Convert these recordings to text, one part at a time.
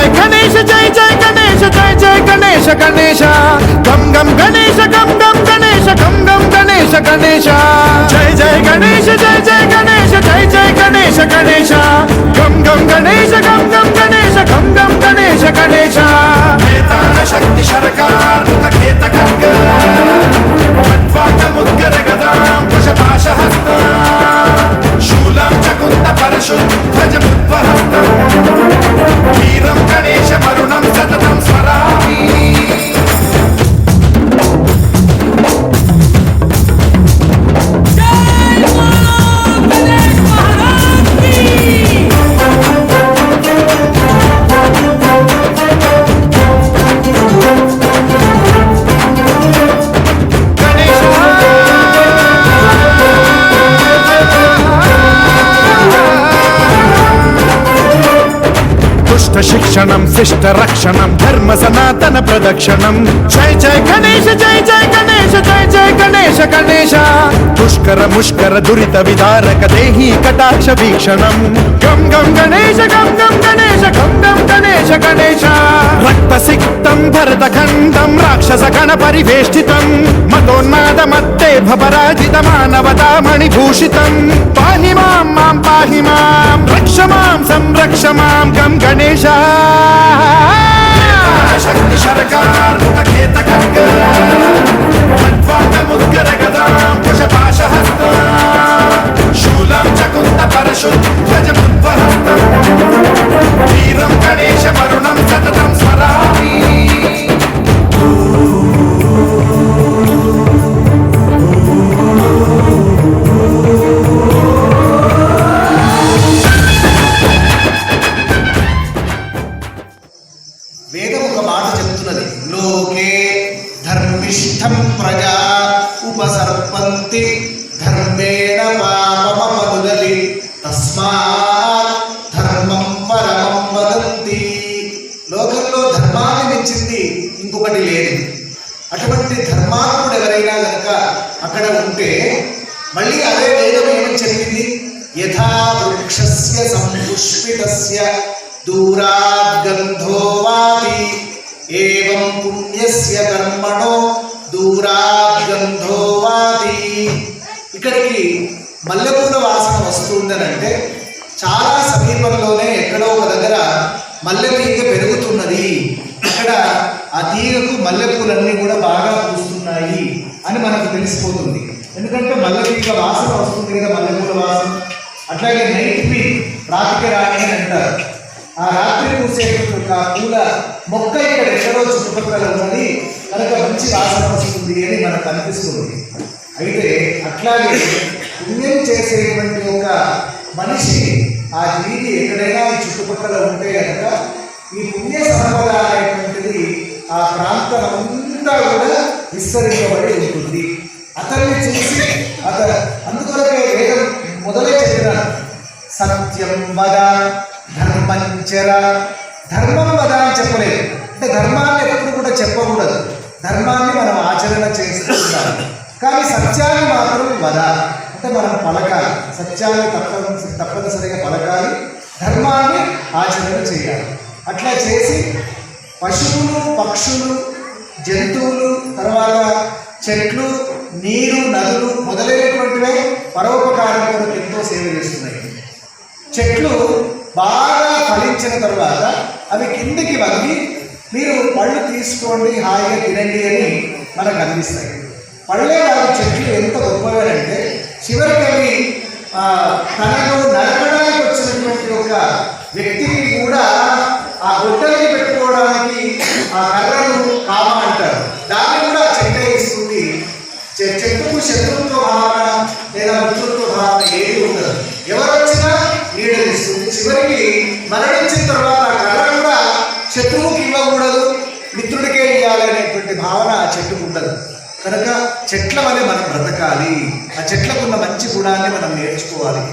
జయ గణేష జయ జయ గణేష జయ జయ గణేష గణేష గం గం గణేష గం గం గణేష గం గం గణేష గణేష జయ జయ గణేష జయ జయ గణేష జయ జయ గణేష గణేష గం దుష్ట శిక్షణం శిష్ట రక్షణం ధర్మ సనాతన ప్రదక్షిణం జై జై గణేష జై జై గణేష జై జై గణేష గణేష పుష్కర ముష్కర దురిత విదారక దేహి కటాక్ష వీక్షణం గం గం గణేష గం గం గణేష గం గం గణేష గణేశ రక్త సిక్తం భరత ఖండం రాక్షస గణ పరివేష్టితం మతోన్మాద మత్తే భవరాజిత మానవతా మణిభూషితం పాహి మాం మాం పాహి మాం రక్ష మాం సంరక్ష మాం గం గణేశ శక్తి శరకార్ ఖేత ఖడ్గ ఖడ్వాకముద్గర గదాం కుశపాశహస్త ధర్మిష్టం ప్రజా ఉపసర్పంతి ధర్మేణ పాపమనుగలి తస్మాత్ ధర్మం పరమం వదంతి. లోకంలో ధర్మాన్ని మించింది ఇంకొకటి లేదు అటువంటి ధర్మాత్ముడు ఎవరైనా కనుక అక్కడ ఉంటే మళ్ళీ అదే వేదం ఏమని చెప్పింది? యథా వృక్షస్య సంపుష్పితస్య. దూరాద్గంధో మల్లెపూల వాసన వస్తుందనంటే చాలా సమీపంలోనే ఎక్కడో ఒక దగ్గర మల్లె తీగ పెరుగుతున్నది. అక్కడ ఆ తీగకు మల్లెపూలన్నీ కూడా బాగా పూస్తున్నాయి అని మనకు తెలిసిపోతుంది. ఎందుకంటే మల్లె తీగ వాసన వస్తుంది కదా మల్లెపూల వాసన. అట్లాగే నైట్ పీ రాతికి రాణి అని అంటారు. ఆ రాత్రి పూసేటువంటి ఆ పూల మొక్క ఇక్కడ ఎక్కడో చుట్టుపక్కల ఉన్నది. కనుక మంచి వాసన వస్తుంది అని మనకు అనిపిస్తుంది. అయితే అట్లాగే పుణ్యం చేసేటువంటి ఒక మనిషి ఆ జీవి ఎక్కడైనా ఈ చుట్టుపక్కల ఉంటే కనుక ఈ పుణ్య సంపద అనేటువంటిది ఆ ప్రాంతం అంతా కూడా విస్తరించబడి ఉంటుంది. అతన్ని చూసి అతను అందుకొరకే వేదం మొదలే చెప్పినాను సత్యం వద ధర్మంచర ధర్మం వద అని చెప్పలేదు. అంటే ధర్మాన్ని ఎప్పుడు కూడా చెప్పకూడదు ధర్మాన్ని మనం ఆచరణ చేస్తూ ఉండాలి కానీ సత్యాన్ని మాత్రం వద అంటే మనం పలకాలి. సత్యాన్ని తప్పని తప్పనిసరిగా పలకాలి. ధర్మాన్ని ఆచరణ చేయాలి. అట్లా చేసి పశువులు పక్షులు జంతువులు తర్వాత చెట్లు నీరు నదులు మొదలైనటువంటివే పరోపకారం కొరకు ఎంతో సేవ చేస్తున్నాయి. చెట్లు బాగా ఫలించిన తర్వాత అవి కిందికి వంగి మీరు పళ్ళు తీసుకోండి హాయిగా తినండి అని మనకు అందిస్తాయి. పళ్ళే కాదు చెట్లు ఎంత గొప్పవేనంటే చివరికి అవి ఆ, తనను నరకడానికి వచ్చినటువంటి ఒక వ్యక్తికి కూడా ఆ గొడ్డలిని పెట్టుకోవడానికి ఆ కర్రను కామ అంటారు. దాన్ని కూడా చెట్ట ఇస్తుంది చెట్టుకు శత్రుత్వ భావన లేదా మిత్రుత్వ భావన ఏది ఉండదు. ఎవరు వచ్చినా నీడనిస్తుంది చివరికి మరణించిన తర్వాత కనుక చెట్ల వలె మనం బ్రతకాలి. ఆ చెట్లకున్న మంచి గుణాన్ని మనం నేర్చుకోవాలి.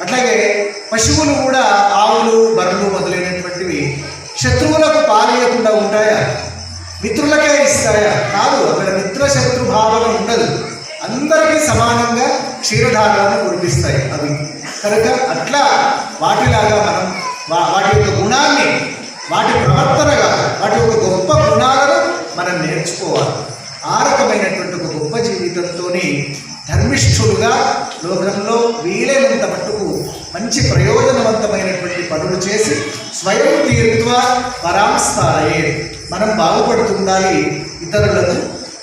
అట్లాగే పశువులు కూడా ఆవులు బర్రెలు మొదలైనటువంటివి శత్రువులకు పాలేయకుండా ఉంటాయా? మిత్రులకే ఇస్తాయా? కాదు అక్కడ మిత్ర శత్రు భావన ఉండదు. అందరికీ సమానంగా క్షీరధారాలను కురిపిస్తాయి అవి. కనుక అట్లా వాటిలాగా మనం వా- వాటి యొక్క గుణాన్ని వాటి ప్రవర్తనగా వాటి యొక్క గొప్ప గుణాలను మనం నేర్చుకోవాలి. ఆ ఒక గొప్ప జీవితంతోనే ధర్మిష్ఠుడుగా లోకంలో వీలైనంత మట్టుకు మంచి ప్రయోజనవంతమైనటువంటి పనులు చేసి స్వయం తీరుత్వ పరాంస్థాయే మనం బాగుపడుతుండాలి. ఇతరులకు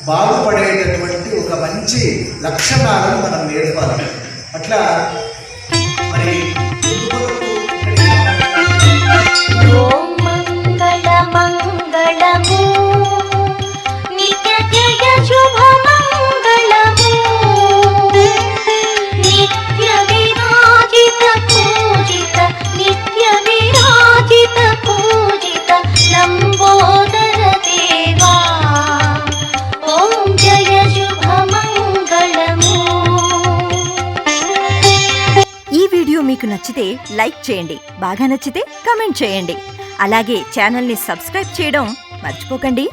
బాగుపడేటటువంటి ఒక మంచి లక్షణాలను మనం నేర్పాలి. అట్లా మరి నచ్చితే లైక్ చేయండి బాగా నచ్చితే కమెంట్ చేయండి. అలాగే ఛానల్ని సబ్స్క్రైబ్ చేయడం మర్చిపోకండి.